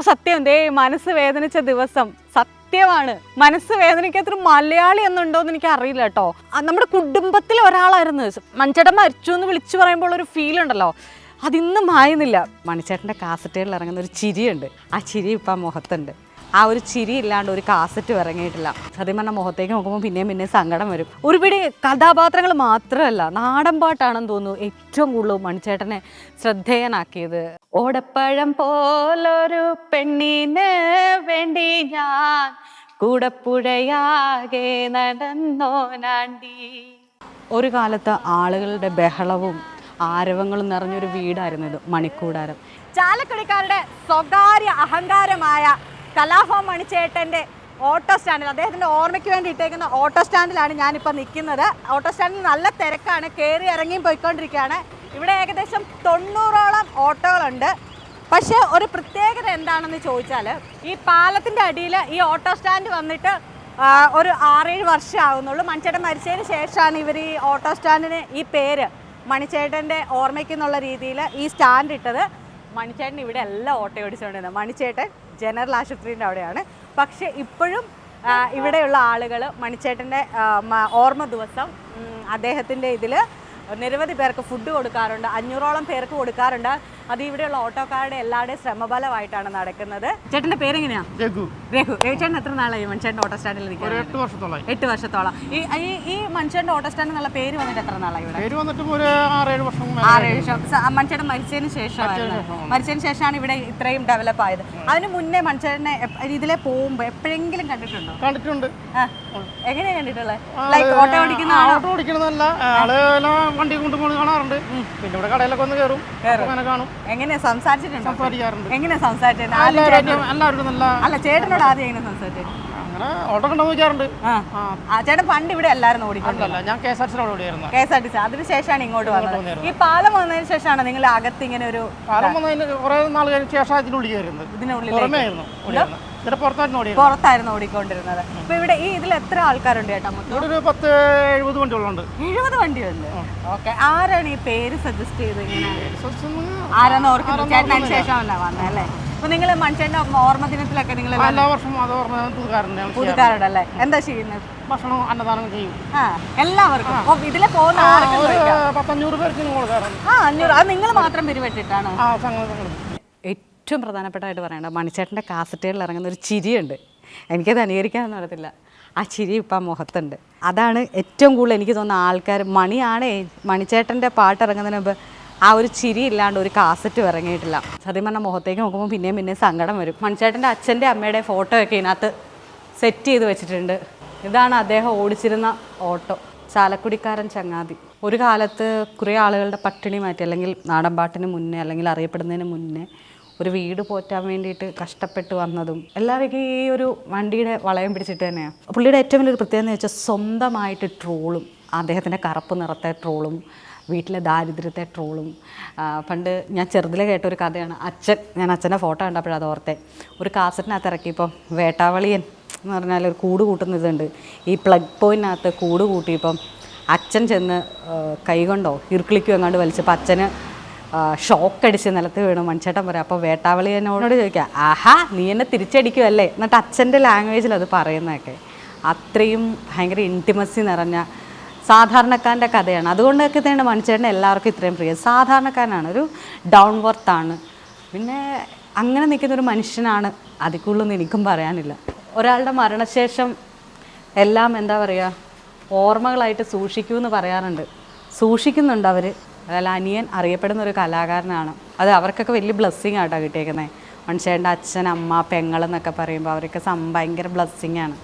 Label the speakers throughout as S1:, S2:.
S1: സത്യം ദേ മനസ്സ് വേദനിച്ച ദിവസം. സത്യമാണ്. മനസ്സ് വേദനിക്കത്ര മലയാളി എന്നുണ്ടോ എന്ന് എനിക്ക് അറിയില്ല കേട്ടോ. നമ്മുടെ കുടുംബത്തിൽ ഒരാളായിരുന്നു. മഞ്ചേട്ടൻ മരിച്ചു എന്ന് വിളിച്ചു പറയുമ്പോൾ ഒരു ഫീൽ ഉണ്ടല്ലോ. അതിന്നും മായുന്നില്ല. മണിച്ചേട്ടന്റെ കാസറ്റുകളിൽ ഇറങ്ങുന്ന ഒരു ചിരിയുണ്ട്. ആ ചിരി ഇപ്പം മുഖത്തുണ്ട്. ആ ഒരു ചിരി ഇല്ലാണ്ട് ഒരു കാസറ്റ് ഇറങ്ങിയിട്ടില്ല. സത്യം പറഞ്ഞ മുഖത്തേക്ക് നോക്കുമ്പോൾ പിന്നെയും പിന്നെയും സങ്കടം വരും. ഒരുപിടി കഥാപാത്രങ്ങൾ മാത്രമല്ല നാടൻ പാട്ടാണെന്ന് തോന്നുന്നു ഏറ്റവും കൂടുതൽ മണിച്ചേട്ടനെ ശ്രദ്ധേയനാക്കിയത്. ഓടപ്പഴം പോലൊരു പെണ്ണിന് വേണ്ടി ഞാൻ കൂടപ്പുഴയാകെ നടന്നോനാണ്ടി. ഒരു കാലത്ത് ആളുകളുടെ ബഹളവും ആരവങ്ങളും നിറഞ്ഞൊരു വീടായിരുന്നു ഇത് മണിക്കൂടാരം. ചാലക്കുടിക്കാരുടെ സ്വകാര്യ അഹങ്കാരമായ കലാഭവൻ മണിച്ചേട്ടന്റെ ഓട്ടോ സ്റ്റാൻഡിൽ അദ്ദേഹത്തിന്റെ ഓർമ്മയ്ക്ക് വേണ്ടി ഇട്ടേക്കുന്ന ഓട്ടോ സ്റ്റാൻഡിലാണ് ഞാനിപ്പോൾ നിൽക്കുന്നത്. ഓട്ടോ സ്റ്റാൻഡിൽ നല്ല തിരക്കാണ് കയറി ഇറങ്ങിയും പോയിക്കൊണ്ടിരിക്കുകയാണ്. ഇവിടെ ഏകദേശം തൊണ്ണൂറോളം ഓട്ടോകളുണ്ട്. പക്ഷേ ഒരു പ്രത്യേകത എന്താണെന്ന് ചോദിച്ചാൽ ഈ പാലത്തിന്റെ അടിയിൽ ഈ ഓട്ടോ സ്റ്റാൻഡ് വന്നിട്ട് ഒരു ആറേഴ് വർഷം ആകുന്നുള്ളൂ മണിച്ചേട്ടൻ മരിച്ചതിന് ശേഷമാണ് ഇവർ ഈ ഓട്ടോ സ്റ്റാൻഡിന് ഈ പേര് മണിച്ചേട്ടന്റെ ഓർമ്മയ്ക്ക് എന്നുള്ള രീതിയിൽ ഈ സ്റ്റാൻഡ് ഇട്ടത്. മണിച്ചേട്ടൻ ഇവിടെ എല്ലാം ഓട്ടോ ഓടിച്ചുകൊണ്ടിരുന്നത്. മണിച്ചേട്ടൻ ജനറൽ ആശുപത്രിന്റെ അവിടെയാണ്. പക്ഷേ ഇപ്പോഴും ഇവിടെയുള്ള ആളുകൾ മണിച്ചേട്ടന്റെ ഓർമ്മ ദിവസം അദ്ദേഹത്തിന്റെ ഇതിൽ നിരവധി പേർക്ക് ഫുഡ് കൊടുക്കാറുണ്ട്. അഞ്ഞൂറോളം പേർക്ക് കൊടുക്കാറുണ്ട്. അത് ഇവിടെയുള്ള ഓട്ടോക്കാരുടെ എല്ലാവരുടെയും ശ്രമബലമായിട്ടാണ് നടക്കുന്നത്. ചേട്ടന്റെ പേരെങ്ങനെയാ?
S2: രഘു.
S1: രഘു. രഘുചേട്ടൻ എത്ര നാളായി മനുഷ്യന്റെ ഓട്ടോ സ്റ്റാൻഡിൽ നിൽക്കുന്നത്
S2: എട്ട് വർഷത്തോളം
S1: എട്ട് വർഷത്തോളം. ഈ ഈ ഈ മനുഷ്യന്റെ ഓട്ടോ സ്റ്റാൻഡ് എന്നുള്ള പേര് വന്നിട്ട് എത്ര നാളായി ഇവിടെ?
S2: പേര് വന്നിട്ടും ഒരു ആറേഴ് വർഷം
S1: ആറേഴ് മനുഷ്യൻ മരിച്ചതിന് ശേഷമായിരുന്നു മരിച്ചതിന് ശേഷമാണ്. ഇവിടെ ഇത്രയും ഡെവലപ്പ് ആയത് അതിന് മുന്നേ മനുഷ്യനെ ഇതിലെ പോകുമ്പോൾ എപ്പോഴെങ്കിലും കണ്ടിട്ടുണ്ടോ?
S2: കണ്ടിട്ടുണ്ട്.
S1: എങ്ങനെയാ കണ്ടിട്ടുള്ളത് ലൈക്ക് ഓട്ടോ ഓടിക്കുന്ന
S2: ഓട്ടോ ഓടിക്കുന്നതല്ല ആൾ വണ്ടി കൊണ്ടുപോകുന്നത് കാണാറുണ്ട്. പിന്നെ ഇവിടെ കടയിലൊക്കെ ഒന്ന് കയറും. അങ്ങനെ കാണും.
S1: സംസാരിച്ചിട്ടുണ്ടോ?
S2: സംസാരിക്കാറുണ്ട്. എങ്ങനെ
S1: അല്ല ചേട്ടനോട് ആദ്യം എങ്ങനെ സംസാരിച്ചത്? ചേട്ടൻ പണ്ട് ഇവിടെ എല്ലാവരും ഓടിക്കൊണ്ട്
S2: അല്ല ഞാൻ K S R T
S1: C. ഇങ്ങോട്ട് വന്നത്. ഈ പാലം വന്നതിന് ശേഷമാണ് നിങ്ങൾ അകത്ത് ഇങ്ങനെ ഒരു
S2: പാലം വന്നതിന് കുറെ നാൾ ശേഷം
S1: ഇതിനുള്ളിൽ
S2: ഇതിനുള്ളിൽ പുറത്തായിരുന്നു
S1: ഓടിക്കൊണ്ടിരുന്നത്. ഇപ്പൊ ഇവിടെ ഈ ഇതിൽ എത്ര ആൾക്കാരുണ്ട് ചേട്ടാ
S2: പത്ത് എഴുപത് വണ്ടികളുണ്ട്.
S1: എഴുപത് വണ്ടിയുണ്ട്? ഓക്കെ. ആരാണ് ഈ പേര് സജസ്റ്റ് ചെയ്ത് ഇങ്ങനെ? ആരാന്ന് ഓർക്കുന്നു ചേട്ടൻ അതിന് ശേഷമല്ല വന്നല്ലേ അപ്പൊ നിങ്ങൾ മനുഷ്യന്റെ ഓർമ്മ ദിനത്തിലൊക്കെ നിങ്ങൾ
S2: എല്ലാ വർഷവും പുതുക്കാറുണ്ട്
S1: പുതുക്കാറുണ്ടല്ലേ എന്താ ചെയ്യുന്നത്
S2: ഭക്ഷണം അന്നദാനം ചെയ്യും.
S1: ആ എല്ലാവർക്കും. ഇതിലെ പോകുന്ന ആ അഞ്ഞൂറ് അത് നിങ്ങൾ മാത്രം പിരിവെട്ടിട്ടാണ്? ഏറ്റവും പ്രധാനപ്പെട്ടായിട്ട് പറയേണ്ട മണിച്ചേട്ടന്റെ കാസറ്റുകളിൽ ഇറങ്ങുന്ന ഒരു ചിരിയുണ്ട്. എനിക്കത് അനുകരിക്കാനൊന്നും അറിയത്തില്ല. ആ ചിരി ഇപ്പം ആ മുഖത്തുണ്ട്. അതാണ് ഏറ്റവും കൂടുതൽ എനിക്ക് തോന്നുന്ന ആൾക്കാർ മണിയാണേ മണിച്ചേട്ടന്റെ പാട്ട് ഇറങ്ങുന്നതിന് മുമ്പ് ആ ഒരു ചിരി ഇല്ലാണ്ട് ഒരു കാസറ്റ് ഇറങ്ങിയിട്ടില്ല. സത്യം പറഞ്ഞാൽ മുഖത്തേക്ക് നോക്കുമ്പോൾ പിന്നെയും പിന്നെയും സങ്കടം വരും. മണിച്ചേട്ടന്റെ അച്ഛന്റെ അമ്മയുടെ ഫോട്ടോ ഒക്കെ ഇതിനകത്ത് സെറ്റ് ചെയ്ത് വെച്ചിട്ടുണ്ട്. ഇതാണ് അദ്ദേഹം ഓടിച്ചിരുന്ന ഓട്ടോ. ചാലക്കുടിക്കാരൻ ചങ്ങാതി. ഒരു കാലത്ത് കുറേ ആളുകളുടെ പട്ടിണി മാറ്റി അല്ലെങ്കിൽ നാടൻ പാട്ടിന് മുന്നേ അല്ലെങ്കിൽ അറിയപ്പെടുന്നതിന് മുന്നേ ഒരു വീട് പോറ്റാൻ വേണ്ടിയിട്ട് കഷ്ടപ്പെട്ട് വന്നതും എല്ലാവർക്കും ഈ ഒരു വണ്ടിയുടെ വളയം പിടിച്ചിട്ട് തന്നെയാണ് പുള്ളിയുടെ ഏറ്റവും വലിയൊരു പ്രത്യേകത എന്ന് വെച്ചാൽ സ്വന്തമായിട്ട് ട്രോളും അദ്ദേഹത്തിന്റെ കറുപ്പ് നിറത്തെ ട്രോളും വീട്ടിലെ ദാരിദ്ര്യത്തെ ട്രോളും. പണ്ട് ഞാൻ ചെറുതിലെ കേട്ട ഒരു കഥയാണ് അച്ഛൻ ഞാൻ അച്ഛന്റെ ഫോട്ടോ കണ്ടപ്പോഴത് ഓർത്തെ. ഒരു കാസറ്റിനകത്ത് ഇറക്കിയപ്പം വേട്ടാവളിയൻ എന്ന് പറഞ്ഞാൽ ഒരു കൂട് കൂട്ടുന്ന ഇതുണ്ട്. ഈ പ്ലഗ് പോയിനകത്ത് കൂട് കൂട്ടിയപ്പം അച്ഛൻ ചെന്ന് കൈകൊണ്ടോ ഇർക്കിളിക്കോ എങ്ങാണ്ട് വലിച്ചപ്പോൾ അച്ഛന് ഷോക്ക് അടിച്ച് നിലത്ത് വീണു. മൺചേട്ടൻ പറയാം അപ്പോൾ വേട്ടാവളി എന്നോട് ചോദിക്കുക ആഹാ നീ എന്നെ തിരിച്ചടിക്കുമല്ലേ എന്നിട്ട് അച്ഛന്റെ ലാംഗ്വേജിൽ അത് പറയുന്നതൊക്കെ. അത്രയും ഭയങ്കര ഇന്റിമസി നിറഞ്ഞ സാധാരണക്കാരന്റെ കഥയാണ്. അതുകൊണ്ടൊക്കെ തന്നെ മൺചേട്ടൻ എല്ലാവർക്കും ഇത്രയും പ്രിയം. സാധാരണക്കാരനാണ് ഒരു ഡൗൺ വർത്താണ് പിന്നെ അങ്ങനെ നിൽക്കുന്ന ഒരു മനുഷ്യനാണ് അതിക്കുള്ളൊന്നും എനിക്കും പറയാനില്ല. ഒരാളുടെ മരണശേഷം എല്ലാം എന്താ പറയുക ഓർമ്മകളായിട്ട് സൂക്ഷിക്കൂ എന്ന് പറയാറുണ്ട്. സൂക്ഷിക്കുന്നുണ്ട് അവർ അതായത് അനിയൻ അറിയപ്പെടുന്ന ഒരു കലാകാരനാണ്. അത് അവർക്കൊക്കെ വലിയ ബ്ലെസ്സിങ് ആട്ടോ കിട്ടിയേക്കുന്നത് മനുഷ്യന്റെ അച്ഛൻ അമ്മ പെങ്ങൾ എന്നൊക്കെ പറയുമ്പോൾ അവരൊക്കെ സം ഭയങ്കര ബ്ലെസ്സിങ് ആണ്.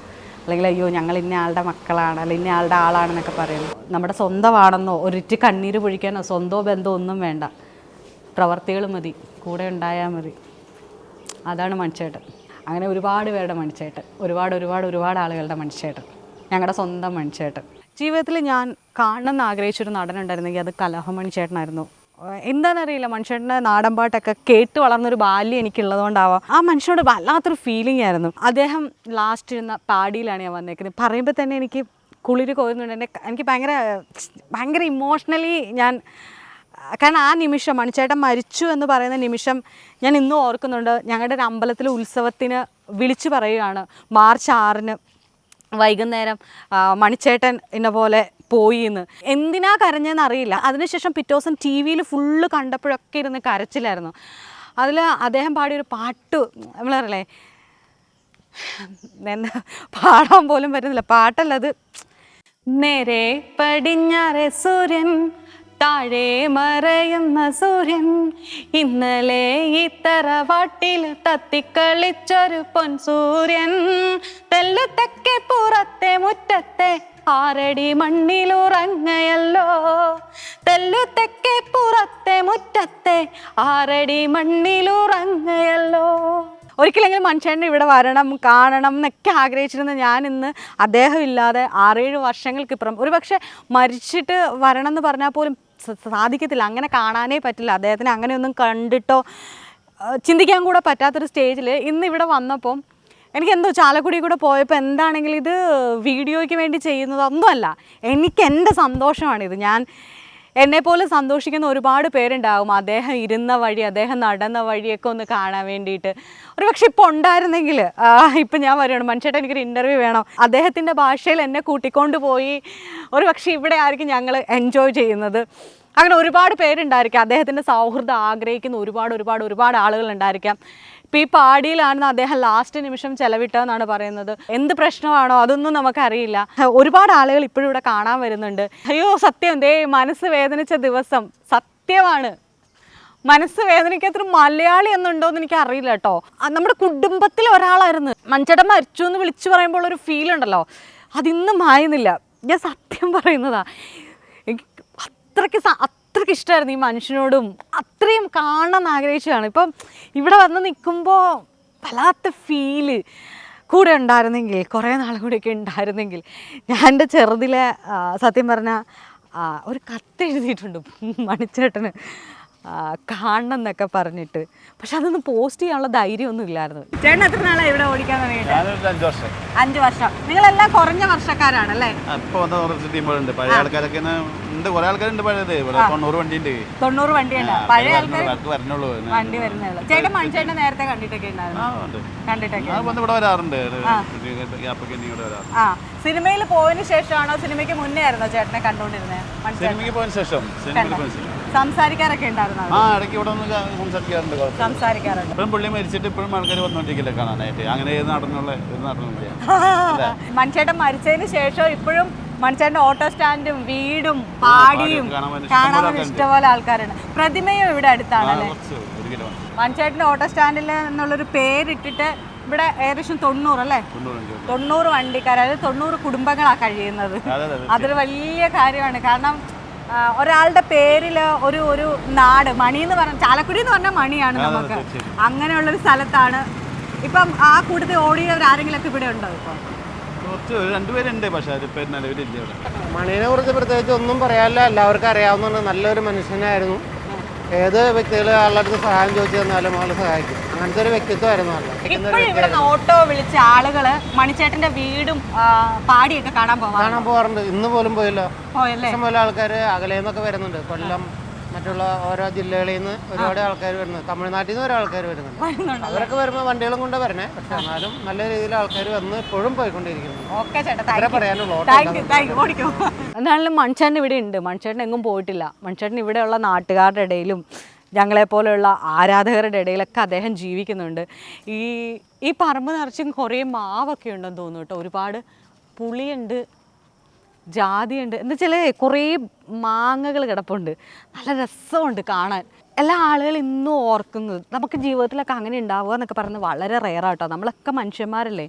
S1: അല്ലെങ്കിൽ അയ്യോ ഞങ്ങൾ ഇന്ന ആളുടെ മക്കളാണ് അല്ലെങ്കിൽ ഇന്ന ആളുടെ ആളാണെന്നൊക്കെ പറയുന്നു. നമ്മുടെ സ്വന്തമാണെന്നോ ഒരിറ്റ് കണ്ണീര് പൊഴിക്കാനോ സ്വന്തമോ ബന്ധമോ ഒന്നും വേണ്ട. പ്രവർത്തികൾ മതി കൂടെ ഉണ്ടായാൽ മതി. അതാണ് മണിച്ചേട്ടൻ അങ്ങനെ ഒരുപാട് പേരുടെ മണിച്ചേട്ടൻ ഒരുപാട് ഒരുപാട് ഒരുപാട് ആളുകളുടെ മണിച്ചേട്ടൻ ഞങ്ങളുടെ സ്വന്തം മണിച്ചേട്ടൻ ജീവിതത്തിൽ ഞാൻ കാണണമെന്ന് ആഗ്രഹിച്ചൊരു നടനുണ്ടായിരുന്നെങ്കിൽ അത് കലഹമണി ചേട്ടനായിരുന്നു. എന്താണെന്നറിയില്ല മനുഷ്യന്റെ നാടൻ പാട്ടൊക്കെ കേട്ട് വളർന്നൊരു ബാല്യം എനിക്കുള്ളതുകൊണ്ടാവാം. ആ മനുഷ്യനോട് വല്ലാത്തൊരു ഫീലിംഗ് ആയിരുന്നു. അദ്ദേഹം ലാസ്റ്റ് ഇരുന്ന പാടിയിലാണ് ഞാൻ വന്നേക്കുന്നത്. പറയുമ്പോൾ തന്നെ എനിക്ക് കുളിര് കോരുന്നുണ്ട് എന്റെ എനിക്ക് ഭയങ്കര ഭയങ്കര ഇമോഷണലി ഞാൻ കാരണം ആ നിമിഷം മണിച്ചേട്ടൻ മരിച്ചു എന്ന് പറയുന്ന നിമിഷം ഞാൻ ഇന്നും ഓർക്കുന്നുണ്ട്. ഞങ്ങളുടെ ഒരു അമ്പലത്തിലെ ഉത്സവത്തിന് വിളിച്ചു പറയുകയാണ്. മാർച്ച് ആറിന് വൈകുന്നേരം മണിച്ചേട്ടൻ എന്നെ പോലെ പോയി എന്ന് എന്തിനാ കരഞ്ഞതെന്ന് അറിയില്ല. അതിനുശേഷം പിറ്റേ ദിവസം ടി വിയിൽ ഫുള്ള് കണ്ടപ്പോഴൊക്കെ ഇരുന്ന് കരച്ചിലായിരുന്നു. അതിൽ അദ്ദേഹം പാടിയൊരു പാട്ട് നമ്മളറിയില്ലേ എന്താ പാടാൻ പോലും വരുന്നില്ല പാട്ടല്ലത് നേരെ പടിഞ്ഞാറെ സൂര്യൻ താഴെ മറയുന്ന സൂര്യൻ ഇന്നലെ ഈ വാട്ടിൽ തത്തിക്കളിച്ചൊരു പൊൻസൂര്യൻ. തെല്ലു തെക്കെ പുറത്തെ മുറ്റത്തെ ആരടി മണ്ണിലുറങ്ങയല്ലോ. തെല്ലു തെക്കെ പുറത്തെ മുറ്റത്തെ ആരടി മണ്ണിലുറങ്ങയല്ലോ. ഒരിക്കലെങ്കിലും മനുഷ്യന്റെ ഇവിടെ വരണം കാണണം എന്നൊക്കെ ആഗ്രഹിച്ചിരുന്ന ഞാൻ ഇന്ന് അദ്ദേഹം ഇല്ലാതെ ആറേഴ് വർഷങ്ങൾക്കിപ്പുറം ഒരുപക്ഷെ മരിച്ചിട്ട് വരണം എന്ന് പറഞ്ഞാൽ പോലും സാധിക്കത്തില്ല. അങ്ങനെ കാണാനേ പറ്റില്ല. അദ്ദേഹത്തിന് അങ്ങനെയൊന്നും കണ്ടിട്ടോ ചിന്തിക്കാൻ കൂടെ പറ്റാത്തൊരു സ്റ്റേജിൽ ഇന്ന് ഇവിടെ വന്നപ്പം എനിക്ക് എന്തോ ചാലക്കുടി കൂടെ പോയപ്പോൾ എന്താണെങ്കിലും ഇത് വീഡിയോയ്ക്ക് വേണ്ടി ചെയ്യുന്നതൊന്നുമല്ല എനിക്ക് എന്റെ സന്തോഷമാണിത്. ഞാൻ എന്നെപ്പോലെ സന്തോഷിക്കുന്ന ഒരുപാട് പേരുണ്ടാകും അദ്ദേഹം ഇരുന്ന വഴി അദ്ദേഹം നടന്ന വഴിയൊക്കെ ഒന്ന് കാണാൻ വേണ്ടിയിട്ട്. ഒരു പക്ഷെ ഇപ്പോൾ ഉണ്ടായിരുന്നെങ്കിൽ ഇപ്പം ഞാൻ പറയുകയാണ് മനുഷ്യട്ട് എനിക്കൊരു ഇന്റർവ്യൂ വേണം. അദ്ദേഹത്തിന്റെ ഭാഷയിൽ എന്നെ കൂട്ടിക്കൊണ്ട് പോയി. ഒരു പക്ഷേ ഇവിടെ ആയിരിക്കും ഞങ്ങൾ എൻജോയ് ചെയ്യുന്നത്. അങ്ങനെ ഒരുപാട് പേരുണ്ടായിരിക്കാം. അദ്ദേഹത്തിന്റെ സൗഹൃദം ആഗ്രഹിക്കുന്ന ഒരുപാട് ഒരുപാട് ഒരുപാട് ആളുകൾ ഉണ്ടായിരിക്കാം. ഇപ്പം ഈ പാടിയിലാണ് അദ്ദേഹം ലാസ്റ്റ് നിമിഷം ചെലവിട്ടതെന്നാണ് പറയുന്നത്. എന്ത് പ്രശ്നമാണോ അതൊന്നും നമുക്കറിയില്ല. ഒരുപാട് ആളുകൾ ഇപ്പോഴും ഇവിടെ കാണാൻ വരുന്നുണ്ട്. അയ്യോ സത്യം ദേ മനസ്സ് വേദനിച്ച ദിവസം. സത്യമാണ്. മനസ്സ് വേദനിക്കാത്തൊരു മലയാളി എന്നുണ്ടോ എന്ന് എനിക്ക് അറിയില്ല കേട്ടോ നമ്മുടെ കുടുംബത്തിൽ ഒരാളായിരുന്നു. മഞ്ചട മരിച്ചു എന്ന് വിളിച്ചു പറയുമ്പോൾ ഒരു ഫീൽ ഉണ്ടല്ലോ. അതിന്നും മായുന്നില്ല. ഞാൻ സത്യം പറയുന്നതാ. എനിക്ക് അത്രയ്ക്ക് അത്രയ്ക്ക് ഇഷ്ടമായിരുന്നു ഈ മനുഷ്യനോടും. അത്രയും കാണണം എന്ന് ആഗ്രഹിച്ചതാണ്. ഇപ്പം ഇവിടെ വന്ന് നിൽക്കുമ്പോൾ വല്ലാത്ത ഫീൽ കൂടെ ഉണ്ടായിരുന്നെങ്കിൽ കുറേ നാൾ കൂടെയൊക്കെ ഉണ്ടായിരുന്നെങ്കിൽ ഞാൻ എന്റെ ചെറുതിലെ സത്യം പറഞ്ഞാൽ ഒരു കത്ത് എഴുതിയിട്ടുണ്ട്. മണിച്ചേട്ടന്. കാണണം എന്നൊക്കെ പറഞ്ഞിട്ട്. പക്ഷെ അതൊന്നും പോസ്റ്റ് ചെയ്യാനുള്ള ധൈര്യമൊന്നും ഇല്ലായിരുന്നു. ചേട്ടൻ എത്ര നാളാണ് ഇവിടെ ഓടിക്കാൻ തുടങ്ങിയിട്ട്?
S3: അഞ്ച് വർഷം.
S1: അഞ്ച് വർഷം. നിങ്ങളെല്ലാം കുറഞ്ഞ
S3: കുറച്ച് ടീമുകളുണ്ട്. പഴയ ആൾക്കാരൊക്കെ ഉണ്ട്. കുറെ ആൾക്കാരുണ്ട് പഴയത്. ഇവിടെ തൊണ്ണൂറ് വണ്ടി ഉണ്ട്
S1: തൊണ്ണൂറ് വണ്ടിയുണ്ട്. പഴയ
S3: വരണുള്ളൂ
S1: വണ്ടി വരുന്നുള്ളൂ ചേട്ടൻ മനുഷ്യനെ നേരത്തെ കണ്ടിട്ടൊക്കെ. കണ്ടിട്ടൊക്കെ
S3: ഇവിടെ വരാറുണ്ട്.
S1: സിനിമയിൽ പോയതിനു ശേഷമാണോ? സിനിമയ്ക്ക് മുന്നേ ആയിരുന്നോ ചേട്ടനെ കണ്ടോണ്ടിരുന്നത് മനസ്സിലായി
S3: സിനിമയ്ക്ക് പോയതിന് ശേഷം.
S1: സംസാരിക്കാറൊക്കെ ഉണ്ടായിരുന്നു
S3: ആ ഇടയ്ക്ക് ഇവിടെ ഒന്ന് സംസാരിക്കാറുണ്ട്.
S1: സംസാരിക്കാറുണ്ട്.
S3: പുള്ളി മരിച്ചിട്ട് ഇപ്പോഴും ആൾക്കാർ വന്നോണ്ടിരിക്കില്ല കാണാനായിട്ട്? അങ്ങനെ ഏത് നടന്നുള്ള ഏത് നടന്നില്ല
S1: മനുഷ്യട്ടൻ മരിച്ചതിന് ശേഷം ഇപ്പോഴും മനുഷ്യന്റെ ഓട്ടോ സ്റ്റാൻഡും വീടും പാടിയും
S3: കാണാൻ ഇഷ്ടപോലെ
S1: ആൾക്കാരുണ്ട്. പ്രതിമയും ഇവിടെ അടുത്താണല്ലേ മനുഷ്യട്ടിന്റെ ഓട്ടോ സ്റ്റാൻഡിൽ എന്നുള്ളൊരു പേരിട്ടിട്ട് ഇവിടെ ഏകദേശം തൊണ്ണൂറ് അല്ലേ?
S3: തൊണ്ണൂറ് വണ്ടി
S1: തൊണ്ണൂറ് വണ്ടിക്കാർ അതായത് തൊണ്ണൂറ് കുടുംബങ്ങളാണ് കഴിയുന്നത്.
S3: അതെ അതെ
S1: അതൊരു വലിയ കാര്യമാണ്. കാരണം ഒരാളുടെ പേരിൽ ഒരു ഒരു നാട് മണി എന്ന് പറഞ്ഞ ചാലക്കുടി എന്ന് പറഞ്ഞാൽ മണിയാണ് നമുക്ക്. അങ്ങനെയുള്ളൊരു സ്ഥലത്താണ്. ഇപ്പം ആ കൂട്ടത്തിൽ ഓടിയവർ ആരെങ്കിലുമൊക്കെ ഇവിടെ ഉണ്ടോ ഇപ്പം?
S3: കുറച്ച് രണ്ടുപേരുണ്ട് പക്ഷേ അതിപ്പോ നിലവിലില്ല ഇവിടെ.
S2: മണീനെ കുറിച്ച് പ്രത്യേകിച്ച് ഒന്നും പറയാനില്ല. എല്ലാവർക്കും അറിയാവുന്ന നല്ലൊരു മനുഷ്യനായിരുന്നു. ഏത് വ്യക്തികൾ ആളുടെ അടുത്ത് സഹായം ചോദിച്ചു തന്നാലും ആൾ സഹായിക്കും. അങ്ങനത്തെ ഒരു വ്യക്തിത്വമായിരുന്നു ആൾ
S1: ഇപ്പോഴും ഇവിടെ ഓട്ടോ വിളിച്ച ആളുകൾ മണിച്ചേട്ടന്റെ വീടും പാടിയൊക്കെ കാണാൻ പോവാ
S2: കാണാൻ പോവാറുണ്ട്. ഇന്ന് പോലും പോയില്ല. ഇഷ്ടംപോലെ ആൾക്കാർ അകലെ നിന്നൊക്കെ വരുന്നുണ്ട്. കൊല്ലം മറ്റുള്ള ഓരോ ജില്ലകളിൽ നിന്ന് ഒരുപാട് ആൾക്കാർ വരുന്നു തമിഴ്നാട്ടിൽ നിന്ന് ഓരോ ആൾക്കാർ വരുന്നുണ്ട്. അവരൊക്കെ വരുമ്പോൾ വണ്ടികളും കൊണ്ട് വരണേ. പക്ഷെ എന്നാലും നല്ല രീതിയിൽ ആൾക്കാർ വന്ന് ഇപ്പോഴും പോയിക്കൊണ്ടിരിക്കുന്നു.
S1: എന്നാലും മൺചേട്ടൻ ഇവിടെ ഉണ്ട്. മൺചേട്ടൻ എങ്ങും പോയിട്ടില്ല. മൺചേട്ടൻ ഇവിടെയുള്ള നാട്ടുകാരുടെ ഇടയിലും ഞങ്ങളെപ്പോലെയുള്ള ആരാധകരുടെ ഇടയിലൊക്കെ അദ്ദേഹം ജീവിക്കുന്നുണ്ട്. ഈ ഈ പറമ്പ് നിറച്ചും കുറേ മാവൊക്കെ ഉണ്ടെന്ന് തോന്നുന്നു കേട്ടോ. ഒരുപാട് പുളിയുണ്ട് ജാതിയുണ്ട് എന്ന് വെച്ചാൽ കുറേ മാങ്ങകൾ കിടപ്പുണ്ട്. നല്ല രസമുണ്ട് കാണാൻ. എല്ലാ ആളുകളും ഇന്നും ഓർക്കുന്നത് നമുക്ക് ജീവിതത്തിലൊക്കെ അങ്ങനെ ഉണ്ടാവുക എന്നൊക്കെ പറയുന്നത് വളരെ റെയറാട്ടോ നമ്മളൊക്കെ മനുഷ്യന്മാരല്ലേ.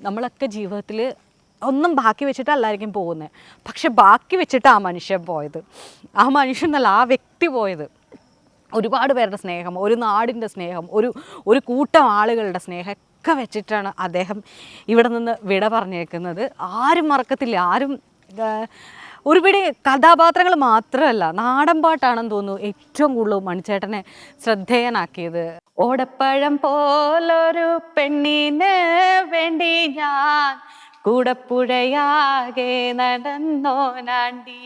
S1: നമ്മളൊക്കെ ജീവിതത്തിൽ ഒന്നും ബാക്കി വെച്ചിട്ടല്ലായിരിക്കും പോകുന്നത്. പക്ഷെ ബാക്കി വെച്ചിട്ട് ആ മനുഷ്യൻ പോയത്. ആ മനുഷ്യൻ എന്നല്ല ആ വ്യക്തി പോയത്. ഒരുപാട് പേരുടെ സ്നേഹം ഒരു നാടിന്റെ സ്നേഹം ഒരു ഒരു കൂട്ടം ആളുകളുടെ സ്നേഹം ഒക്കെ വെച്ചിട്ടാണ് അദ്ദേഹം ഇവിടെ നിന്ന് വിട പറഞ്ഞേക്കുന്നത്. ആരും മറക്കത്തില്ല ആരും ഒരുപിടി കഥാപാത്രങ്ങൾ മാത്രമല്ല നാടൻ പാട്ടാണെന്ന് തോന്നുന്നു ഏറ്റവും കൂടുതൽ മണിച്ചേട്ടനെ ശ്രദ്ധേയനാക്കിയത്. ഓടപ്പഴം പോലൊരു പെണ്ണിന് വേണ്ടി ഞാൻ കൂടപ്പുഴയാകെ നടന്നോനാണ്ടി.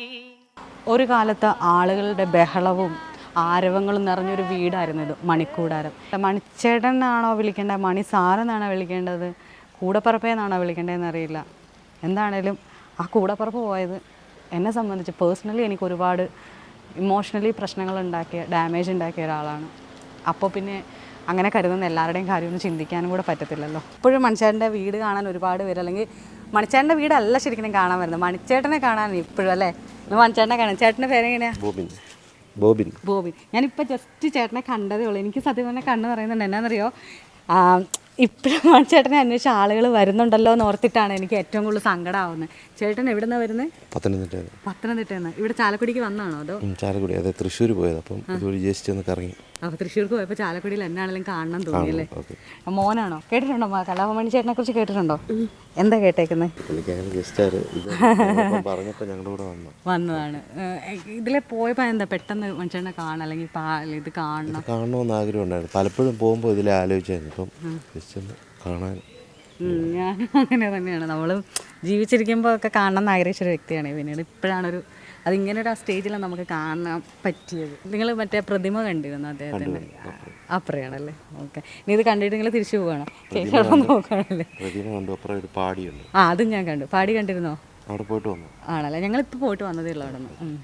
S1: ഒരു കാലത്ത് ആളുകളുടെ ബഹളവും ആരവങ്ങളും നിറഞ്ഞൊരു വീടായിരുന്നു ഇത് മണിക്കൂടാരം. മണിച്ചേട്ടൻ എന്നാണോ വിളിക്കേണ്ടത്? മണി സാറെന്നാണോ വിളിക്കേണ്ടത്? കൂടപ്പറപ്പേന്നാണോ വിളിക്കേണ്ടതെന്ന് അറിയില്ല. എന്താണേലും ആ കൂടപ്പറപ്പ് പോയത് എന്നെ സംബന്ധിച്ച് പേഴ്സണലി എനിക്ക് ഒരുപാട് ഇമോഷണലി പ്രശ്നങ്ങൾ ഉണ്ടാക്കിയ ഡാമേജ് ഉണ്ടാക്കിയ ഒരാളാണ്. അപ്പോൾ പിന്നെ അങ്ങനെ കരുതുന്ന എല്ലാവരുടെയും കാര്യമൊന്നും ചിന്തിക്കാനും കൂടെ പറ്റത്തില്ലല്ലോ. ഇപ്പോഴും മണിച്ചേട്ടന്റെ വീട് കാണാൻ ഒരുപാട് പേര് അല്ലെങ്കിൽ മണിച്ചേട്ടന്റെ വീടല്ല ശരിക്കും കാണാൻ വരുന്നത്. മണിച്ചേട്ടനെ കാണാൻ ഇപ്പോഴും അല്ലേ? മണിച്ചേട്ടനെ കാണാൻ ചേട്ടന്റെ പേരെങ്ങനെയാ?
S4: ബോബിൻ. ബോബിൻ.
S1: ബോബി ഞാനിപ്പോൾ ജസ്റ്റ് ചേട്ടനെ കണ്ടതേ ഉള്ളൂ. എനിക്ക് സത്യം പറഞ്ഞാൽ കണ്ണ് പറയുന്നുണ്ട്. എന്നാന്നറിയോ? ഇപ്പോഴും ചേട്ടനെ അന്വേഷിച്ച ആളുകൾ വരുന്നുണ്ടല്ലോ എന്ന് ഓർത്തിട്ടാണ് എനിക്ക് ഏറ്റവും കൂടുതൽ സങ്കടമാവുന്നത് ചേട്ടൻ എവിടെ നിന്നാണ് വരുന്നത്
S4: പത്തനംതിട്ട
S1: പത്തനംതിട്ടയിൽ നിന്ന് ഇവിടെ ചാലക്കുടിക്ക് വന്നാണോ അതോ?
S4: ചാലക്കുടി. അതെ തൃശ്ശൂർ പോയത്. അപ്പം ജസ്റ്റ് ഒന്ന് കറങ്ങി.
S1: അപ്പോൾ തൃശ്ശൂർക്ക് പോയപ്പോ ചാലക്കുടിയിൽ എന്നാണെങ്കിലും കാണണം തോന്നിയല്ലേ മോനാണോ? കേട്ടിട്ടുണ്ടോ മാ- കലാഭമണി ചേട്ടനെ കുറിച്ച് കേട്ടിട്ടുണ്ടോ എന്താ കേട്ടേക്കുന്നത് വന്നതാണ്. ഇതിലെ പോയപ്പോൾ എന്താ പെട്ടെന്ന് മനുഷ്യനെ കാണാം അല്ലെങ്കിൽ ഇത് കാണണം.
S4: കാണണമെന്ന് ആഗ്രഹം ഉണ്ടായിരുന്നു. പലപ്പോഴും പോകുമ്പോൾ ഇതിലെ ആലോചിച്ചായിരുന്നു. ഇപ്പം ജസ്റ്റ് കാണാൻ.
S1: ഞാനും ഞാൻ അങ്ങനെ തന്നെയാണ്. നമ്മൾ ജീവിച്ചിരിക്കുമ്പോൾ ഒക്കെ കാണണം എന്ന് ആഗ്രഹിച്ചൊരു വ്യക്തിയാണ്. പിന്നീട് ഇപ്പോഴാണൊരു അതിങ്ങനെ ഒരു ആ സ്റ്റേജിലാണ് നമുക്ക് കാണാൻ പറ്റിയത്. നിങ്ങൾ മറ്റേ പ്രതിമ കണ്ടിരുന്നു അദ്ദേഹത്തിന്റെ അപ്പറയാണല്ലേ? ഓക്കെ. ഇനി ഇത് കണ്ടിട്ട് നിങ്ങൾ തിരിച്ചു പോവാണോ നോക്കുകയാണല്ലേ?
S4: പാടിയുണ്ട്.
S1: ആ അതും ഞാൻ കണ്ടു. പാടി കണ്ടിരുന്നോ?
S4: അവിടെ പോയിട്ട് വന്നു.
S1: ആണല്ലേ? ഞങ്ങളിപ്പോൾ പോയിട്ട് വന്നതേ ഉള്ളൂ അവിടെ നിന്ന്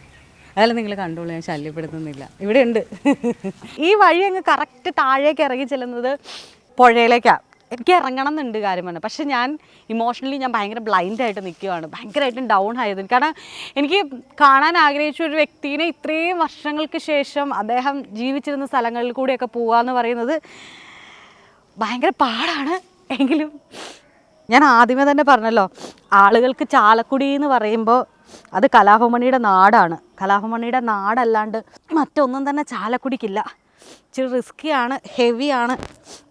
S1: അതെല്ലാം നിങ്ങൾ കണ്ടോളൂ ഞാൻ ശല്യപ്പെടുത്തുന്നില്ല. ഇവിടെ ഉണ്ട് ഈ വഴി അങ്ങ് കറക്റ്റ് താഴേക്ക് ഇറങ്ങി ചെല്ലുന്നത് പുഴയിലേക്കാണ് എനിക്ക് ഇറങ്ങണം എന്നുണ്ട് കാര്യമാണ് പക്ഷേ ഞാൻ ഇമോഷണലി ഞാൻ ഭയങ്കര ബ്ലൈൻഡായിട്ട് നിൽക്കുകയാണ്. ഭയങ്കരമായിട്ടും ഡൗൺ ആയത് കാരണം എനിക്ക് കാണാൻ ആഗ്രഹിച്ച ഒരു വ്യക്തിനെ ഇത്രയും വർഷങ്ങൾക്ക് ശേഷം അദ്ദേഹം ജീവിച്ചിരുന്ന സ്ഥലങ്ങളിൽ കൂടിയൊക്കെ പോവുക എന്ന് പറയുന്നത് ഭയങ്കര പാടാണ്. എങ്കിലും ഞാൻ ആദ്യമേ തന്നെ പറഞ്ഞല്ലോ ആളുകൾക്ക് ചാലക്കുടി എന്ന് പറയുമ്പോൾ അത് കലാഭമണിയുടെ നാടാണ്. കലാഭമണിയുടെ നാടല്ലാണ്ട് മറ്റൊന്നും തന്നെ ചാലക്കുടിക്കില്ല. ഇച്ചിരി റിസ്ക്കിയാണ് ഹെവിയാണ്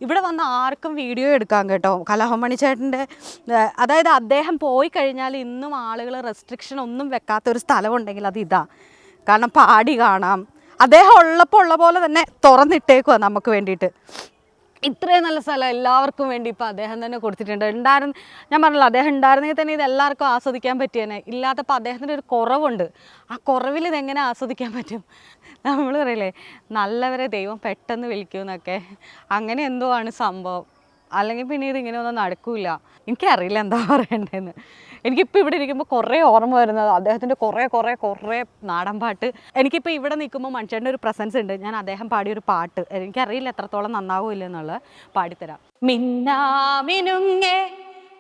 S1: ഇവിടെ വന്ന് ആർക്കും വീഡിയോ എടുക്കാം കേട്ടോ. കലാഭമണി ചേട്ടന്റെ അതായത് അദ്ദേഹം പോയി കഴിഞ്ഞാൽ ഇന്നും ആളുകൾ റെസ്ട്രിക്ഷൻ ഒന്നും വെക്കാത്ത ഒരു സ്ഥലമുണ്ടെങ്കിൽ അത് ഇതാ. കാരണം പാടി കാണാം. അദ്ദേഹം ഉള്ളപ്പോൾ ഉള്ള പോലെ തന്നെ തുറന്നിട്ടേക്കുക നമുക്ക് വേണ്ടിയിട്ട്. ഇത്രയും നല്ല സ്ഥലം എല്ലാവർക്കും വേണ്ടി ഇപ്പോൾ അദ്ദേഹം തന്നെ കൊടുത്തിട്ടുണ്ട്. ഉണ്ടായിരുന്നു ഞാൻ പറഞ്ഞല്ലോ അദ്ദേഹം ഉണ്ടായിരുന്നെങ്കിൽ തന്നെ ഇത് എല്ലാവർക്കും ആസ്വദിക്കാൻ പറ്റിയേനെ. ഇല്ലാത്തപ്പോൾ അദ്ദേഹത്തിന്റെ ഒരു കുറവുണ്ട്. ആ കുറവിൽ ഇതെങ്ങനെ ആസ്വദിക്കാൻ പറ്റും? നമ്മൾ പറയില്ലേ നല്ലവരെ ദൈവം പെട്ടെന്ന് വിളിക്കുമെന്നൊക്കെ അങ്ങനെ എന്തോ ആണ് സംഭവം. അല്ലെങ്കിൽ പിന്നെ ഇതിങ്ങനെ ഒന്നും നടക്കില്ല എനിക്കറിയില്ല എന്താ പറയണ്ടതെന്ന്. എനിക്കിപ്പോൾ ഇവിടെ ഇരിക്കുമ്പോൾ കുറേ ഓർമ്മ വരുന്നത്. അദ്ദേഹത്തിന്റെ കുറേ കുറേ കുറേ നാടൻ പാട്ട്. എനിക്കിപ്പോൾ ഇവിടെ നിൽക്കുമ്പോൾ മനുഷ്യന്റെ ഒരു പ്രസൻസ് ഉണ്ട്. ഞാൻ അദ്ദേഹം പാടിയൊരു പാട്ട്. എനിക്കറിയില്ല എത്രത്തോളം നന്നാവില്ല എന്നുള്ളത് പാടിത്തരാം. മിന്നാമിനുങ്ങേ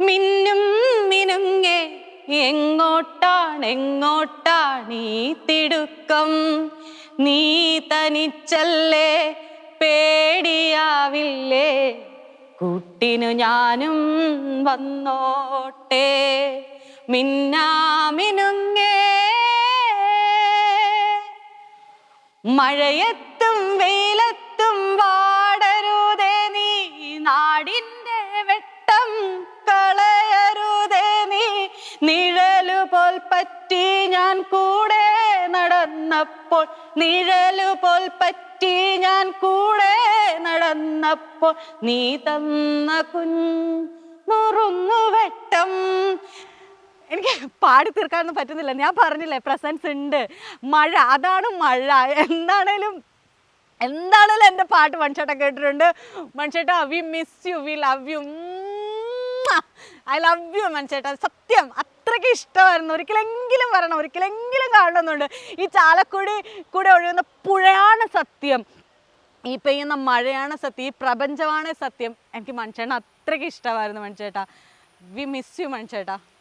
S1: മിന്നും മിനുങ്ങേ എങ്ങോട്ടാണ് എങ്ങോട്ടാണ് ഈ തിടുക്കം? നീ തനിച്ചല്ലേ പേടിയാവില്ലേ? കൂട്ടിനു ഞാനും വന്നോട്ടെ. മിന്നാമിനുങ്ങേ. മഴയത്തും വെയിലത്തും വാടരുതേ നീ നാടിന്റെ വെട്ടം കളയരുതേ നീ. നിഴലു പോൽ പറ്റി ഞാൻ കൂടെ നടന്നപ്പോൾ നിഴലു പോൽ പറ്റി ഞാൻ കൂടെ നടന്നപ്പോൾ നീ തന്ന കുഞ്ഞുറുന്നു വെട്ടം എനിക്ക് പാടി തീർക്കാനൊന്നും പറ്റുന്നില്ല. ഞാൻ പറഞ്ഞില്ലേ പ്രസൻസ് ഉണ്ട്. മഴ അതാണ് മഴ. എന്താണേലും എന്താണേലും എന്റെ പാട്ട് മൺഷേട്ട കേട്ടിട്ടുണ്ട്. മൺഷേട്ട we miss you we love you I love you മൺഷേട്ട സത്യം അത്രയ്ക്ക് ഇഷ്ടമായിരുന്നു. ഒരിക്കലെങ്കിലും വരണം ഒരിക്കലെങ്കിലും കാണണമെന്നുണ്ട്. ഈ ചാലക്കുടി കൂടെ ഒഴുകുന്ന പുഴയാണ് സത്യം. ഈ പെയ്യുന്ന മഴയാണ് സത്യം. ഈ പ്രപഞ്ചമാണ് സത്യം. എനിക്ക് മൺചേട്ടൻ അത്രയ്ക്ക് ഇഷ്ടമായിരുന്നു മൺചേട്ട. We miss you മൺചേട്ടാ.